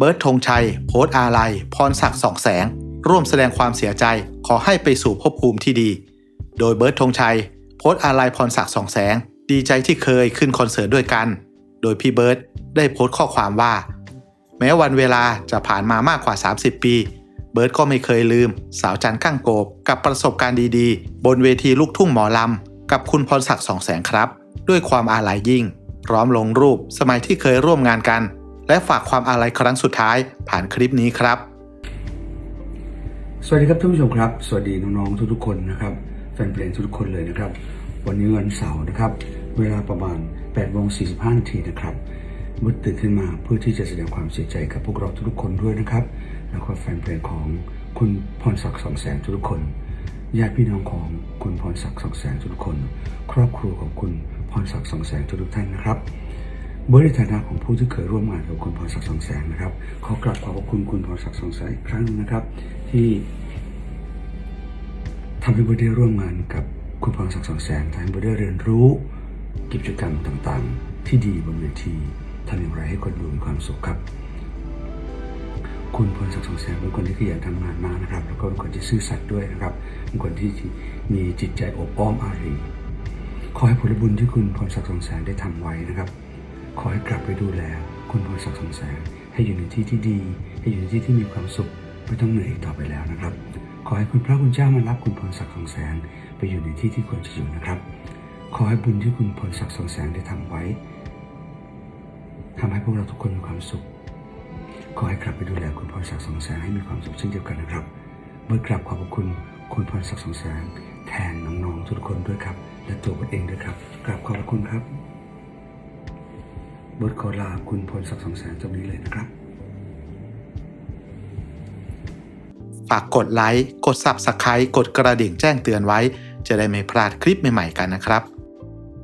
เบิร์ดธงชัย โพส์อาลัย พรศักดิ์สองแสง ร่วมแสดงความเสียใจขอให้ไปสู่ภพภูมิที่ดี โดยเบิร์ดธงชัย โพส์อาลัยพรศักดิ์สองแสง ดีใจที่เคยขึ้นคอนเสิร์ตด้วยกัน โดยพี่เบิร์ดได้โพสต์ข้อความว่า แม้วันเวลาจะผ่านมามากกว่า 30 ปี เบิร์ดก็ไม่เคยลืม สาวจันกั้งโกบ กับประสบการณ์ดีๆ บนเวทีลูกทุ่งหมอลำกับคุณพรศักดิ์สองแสงครับ ด้วยความอาลัยยิ่ง พร้อมลงรูปสมัยที่เคยร่วมงานกัน และฝากความอาลัยครั้งสุดท้ายผ่านคลิปนี้ครับ สวัสดีครับท่านผู้ชมครับ สวัสดีน้องๆทุกๆคนนะครับแฟนเพลงทุกๆคนเลยนะครับ วันนี้วันเสาร์นะครับ เวลาประมาณ8โมง45นาทีนะครับมุดตื่นขึ้นมาเพื่อที่จะแสดงความเสียใจกับพวกเราทุกๆคนด้วยนะครับ แล้วก็แฟนเพลงของคุณพรศักดิ์สองแสนทุกคนญาติพี่น้องของคุณพรศักดิ์สองแสนทุกคน ครอบครัวของคุณพรศักดิ์สองแสนทุกท่านนะครับ บริฐานะของผู้ที่เคยร่วมงานกับคุณพรศักดิ์สองแสงนะครับ ขอกราบขอบคุณคุณพรศักดิ์สองแสงอีกครั้งนะครับ ที่ทำให้บริได้ร่วมงานกับคุณพรศักดิ์สองแสงทำให้บริได้เรียนรู้กิจกรรมต่างๆ ที่ดีบนเวทีทำอย่างไรให้คนดูมีความสุขครับ คุณพรศักดิ์สองแสงเป็นคนที่ขยันทำงานมากนะครับ แล้วก็เป็นคนที่ซื่อสัตย์ด้วยนะครับเป็นคนที่มีจิตใจอบอ้อมอารีขอให้ผลบุญที่คุณพรศักดิ์สองแสงได้ทำไว้นะครับ ขอให้กลับไปดูแล คุณพรศักดิ์สงแสงให้อยู่ในที่ที่ดี ให้อยู่ในที่ที่มีความสุขไม่ต้องเหนื่อยต่อไปแล้วนะครับ ขอให้คุณพระคุณเจ้ามารับคุณพรศักดิ์สงแสงไปอยู่ในที่ที่ควรจะอยู่นะครับ ขอให้บุญที่คุณพรศักดิ์สงแสงได้ทำไว้ทำให้พวกเราทุกคนมีความสุข ขอให้กลับไปดูแลคุณพรศักดิ์สงแสงให้มีความสุขเช่นเดียวกันนะครับเมื่อกราบขอบพระคุณคุณพรศักดิ์สงแสงแทนน้องๆทุกคนด้วยครับ และตัวผมเองด้วยครับกราบขอบพระคุณครับ บทขอลาคุณพลศักดิ์สองแสนตรงนี้เลยนะครับฝากกดไลค์กด Subscribe กดกระดิ่งแจ้งเตือนไว้ จะได้ไม่พลาดคลิปใหม่ๆกันนะครับ